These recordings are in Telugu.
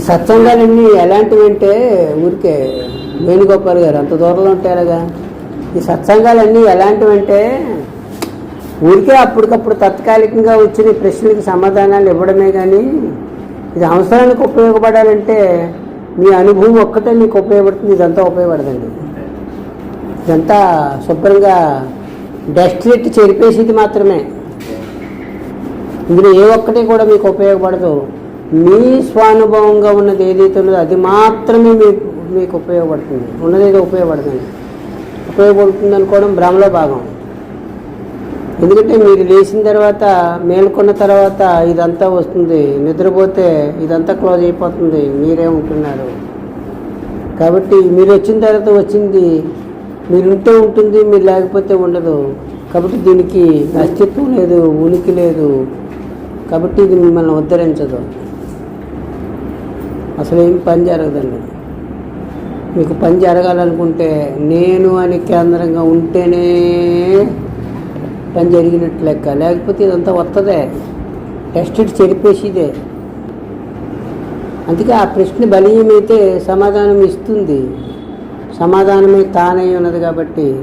ఈ సత్సంగాలన్నీ ఎలాంటివి అంటే ఊరికే వేణుగోపాల్ గారు అంత దూరంలో ఉంటారుగా అలాగా ఈ సత్సంగాలన్నీ ఎలాంటివంటే ఊరికే అప్పటికప్పుడు తాత్కాలికంగా వచ్చిన ప్రశ్నలకు సమాధానాలు ఇవ్వడమే కానీ ఇది అవసరానికి ఉపయోగపడాలంటే మీ అనుభవం ఒక్కటే మీకు ఉపయోగపడుతుంది ఇదంతా ఉపయోగపడదండి. ఇదంతా శుభ్రంగా డస్ట్లెట్ చెరిపేసేది మాత్రమే. ఇందులో ఏ ఒక్కటి కూడా మీకు ఉపయోగపడదు. మీ స్వానుభవంగా ఉన్నది ఏదైతే ఉన్నదో అది మాత్రమే మీకు మీకు ఉపయోగపడుతుంది. ఉన్నది ఉపయోగపడుతుంది. ఉపయోగపడుతుంది అనుకోవడం భ్రమలో భాగం. ఎందుకంటే మీరు లేచిన తర్వాత మేల్కొన్న తర్వాత ఇదంతా వస్తుంది. నిద్రపోతే ఇదంతా క్లోజ్ అయిపోతుంది. మీరే ఉంటున్నారు. కాబట్టి మీరు వచ్చిన తర్వాత వచ్చింది. మీరు ఉంటే ఉంటుంది మీరు లేకపోతే ఉండదు. కాబట్టి దీనికి అస్తిత్వం లేదు ఉనికి లేదు. కాబట్టి ఇది మిమ్మల్ని ఉద్ధరించదు. అసలు ఏం పని జరగదండి. మీకు పని జరగాలనుకుంటే నేను అని కేంద్రంగా ఉంటేనే పని జరిగినట్టు లెక్క. లేకపోతే ఇదంతా వస్తుందే టెస్ట్ చెరిపేసిదే. అందుకే ఆ ప్రశ్న బలీయమైతే సమాధానం ఇస్తుంది. సమాధానమే తానై ఉన్నది కాబట్టి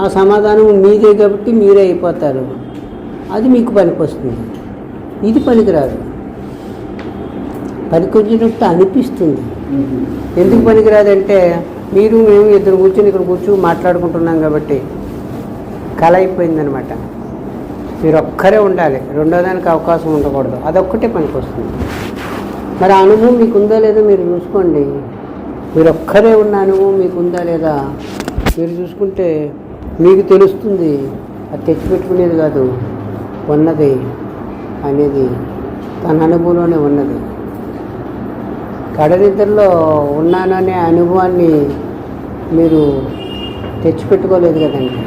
ఆ సమాధానం మీదే కాబట్టి మీరే అయిపోతారు. అది మీకు పనికొస్తుంది. ఇది పనికిరాదు. పనికొచ్చినట్టు అనిపిస్తుంది. ఎందుకు పనికిరాదంటే మీరు మేము ఇద్దరు కూర్చొని ఇక్కడ కూర్చొని మాట్లాడుకుంటున్నాం కాబట్టి కళ అయిపోయిందనమాట. మీరు ఒక్కరే ఉండాలి. రెండో దానికి అవకాశం ఉండకూడదు. అదొక్కటే పనికొస్తుంది. మరి అనుభవం మీకు ఉందా లేదో మీరు చూసుకోండి. మీరు ఒక్కరే ఉన్న అనుభవం మీకు ఉందా లేదా మీరు చూసుకుంటే మీకు తెలుస్తుంది. అది తెచ్చిపెట్టుకునేది కాదు ఉన్నది అనేది తన అనుభవంలోనే ఉన్నది. కడనిద్రలో ఉన్నాననే అనుభవాన్ని మీరు తెచ్చిపెట్టుకోలేదు కదండి.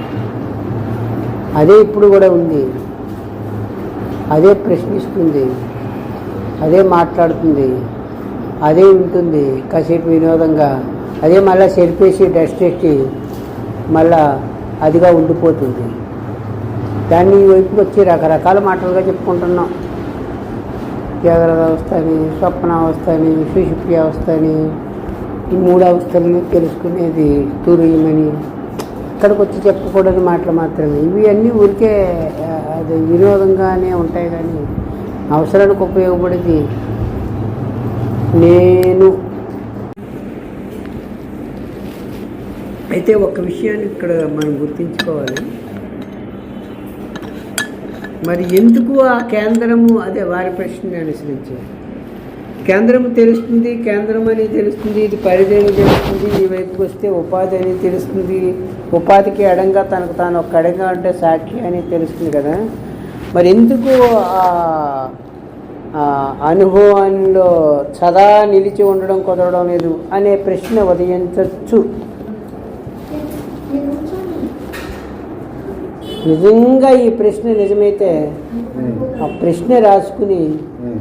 అదే ఇప్పుడు కూడా ఉంది. అదే ప్రశ్నిస్తుంది. అదే మాట్లాడుతుంది. అదే ఉంటుంది. కాసేపు వినోదంగా అదే మళ్ళీ చెరిపేసి డస్ట్ ఎక్కి మళ్ళా అదిగా ఉండిపోతుంది. దాన్ని ఈ వైపుకి వచ్చి రకరకాల మాటలుగా చెప్పుకుంటున్నాం. జాగ్రత్త అవస్థ అని స్వప్న అవస్థ అని సుషుప్తి అవస్థ అని ఈ మూడు అవస్థలను తెలుసుకునేది తురియమని. ఇక్కడికి వచ్చి చెప్పకూడని మాటలు మాత్రమే. ఇవి అన్నీ ఊరికే అది వినోదంగానే ఉంటాయి కానీ అవసరానికి ఉపయోగపడేది నేను. అయితే ఒక విషయాన్ని ఇక్కడ మనం గుర్తుంచుకోవాలి. మరి ఎందుకు ఆ కేంద్రము? అదే వారి ప్రశ్నని అనుసరించారు. కేంద్రము తెలుస్తుంది కేంద్రం అని తెలుస్తుంది ఇది పరిధి అని తెలుస్తుంది ఈ వైపుకి వస్తే ఉపాధి అని తెలుస్తుంది. ఉపాధికి అడంగా తనకు తాను ఒక అడంగా అంటే సాక్షి అని తెలుస్తుంది కదా. మరి ఎందుకు ఆ- ఆ అనుభవంలో సదా నిలిచి ఉండడం కుదరడం లేదు అనే ప్రశ్న ఉదయించవచ్చు నిజంగా ఈ ప్రశ్న నిజమైతే ఆ ప్రశ్న రాసుకుని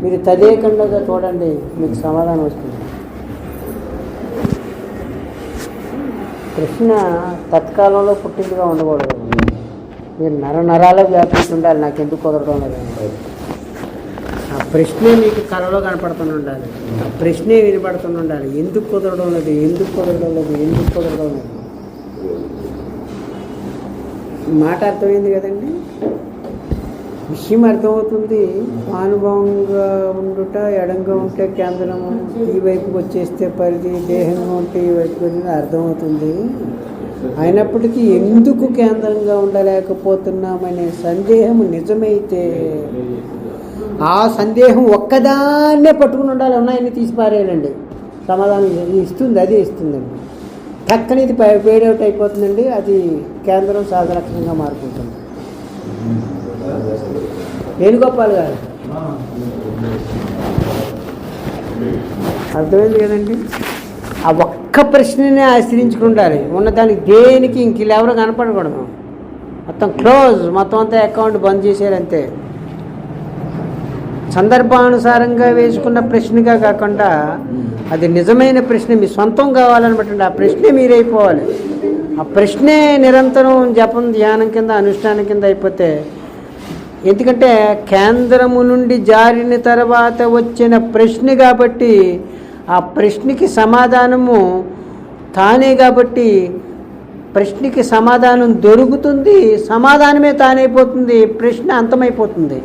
మీరు తదేకంగా చూడండి మీకు సమాధానం వస్తుంది. ప్రశ్న తత్కాలంలో పుట్టిందిగా ఉండకూడదు. మీరు నర నరాలకు వ్యాపించి ఉండాలి నాకు ఎందుకు కుదరడం లేదు. ఆ ప్రశ్నే మీకు కళలో కనపడుతూనే ఉండాలి. ఆ ప్రశ్నే వినపడుతూనే ఉండాలి. ఎందుకు కుదరడం లేదు? ఎందుకు కుదరడం లేదు? ఎందుకు కుదరడం లేదు? మాట అర్థమైంది కదండి? విషయం అర్థమవుతుంది. అనుభవంగా ఉండుట ఎడంగా ఉంటే కేంద్రము ఈ వైపుకి వచ్చేస్తే పరిధి దేహంగా ఉంటే ఈ వైపుకి వచ్చింది అర్థమవుతుంది. అయినప్పటికీ ఎందుకు కేంద్రంగా ఉండలేకపోతున్నామనే సందేహం నిజమైతే ఆ సందేహం ఒక్కదాన్నే పట్టుకుని ఉండాలి. ఉన్నాయని తీసిపారేయాలండి సమాధానం ఇది ఇస్తుంది అదే ఇస్తుందండి. పక్కన ఇది ఫేడ్ అయిపోతుందండి అది కేంద్రం సాధారణంగా మారుకుంటుంది. వేణుగోపాల్ గారు. అర్థమైంది కదండి? ఆ ఒక్క ప్రశ్ననే ఆశ్రయించుకుని ఉన్నదానికి దేనికి ఇంక ఎవరు కనపడకూడదు. మొత్తం క్లోజ్ మొత్తం అంతా అకౌంట్ బంద్ చేశారంతే సందర్భానుసారంగా వేసుకున్న ప్రశ్నగా కాకుండా అది నిజమైన ప్రశ్న మీ సొంతం కావాలనమాట ఆ ప్రశ్నే మీరైపోవాలి. ఆ ప్రశ్నే నిరంతరం జపం ధ్యానం కింద అనుష్ఠానం కింద అయిపోతే ఎందుకంటే కేంద్రము నుండి జారిన తర్వాత వచ్చిన ప్రశ్న కాబట్టి ఆ ప్రశ్నకి సమాధానము తానే కాబట్టి ప్రశ్నకి సమాధానం దొరుకుతుంది సమాధానమే తానైపోతుంది ప్రశ్న అంతమైపోతుంది.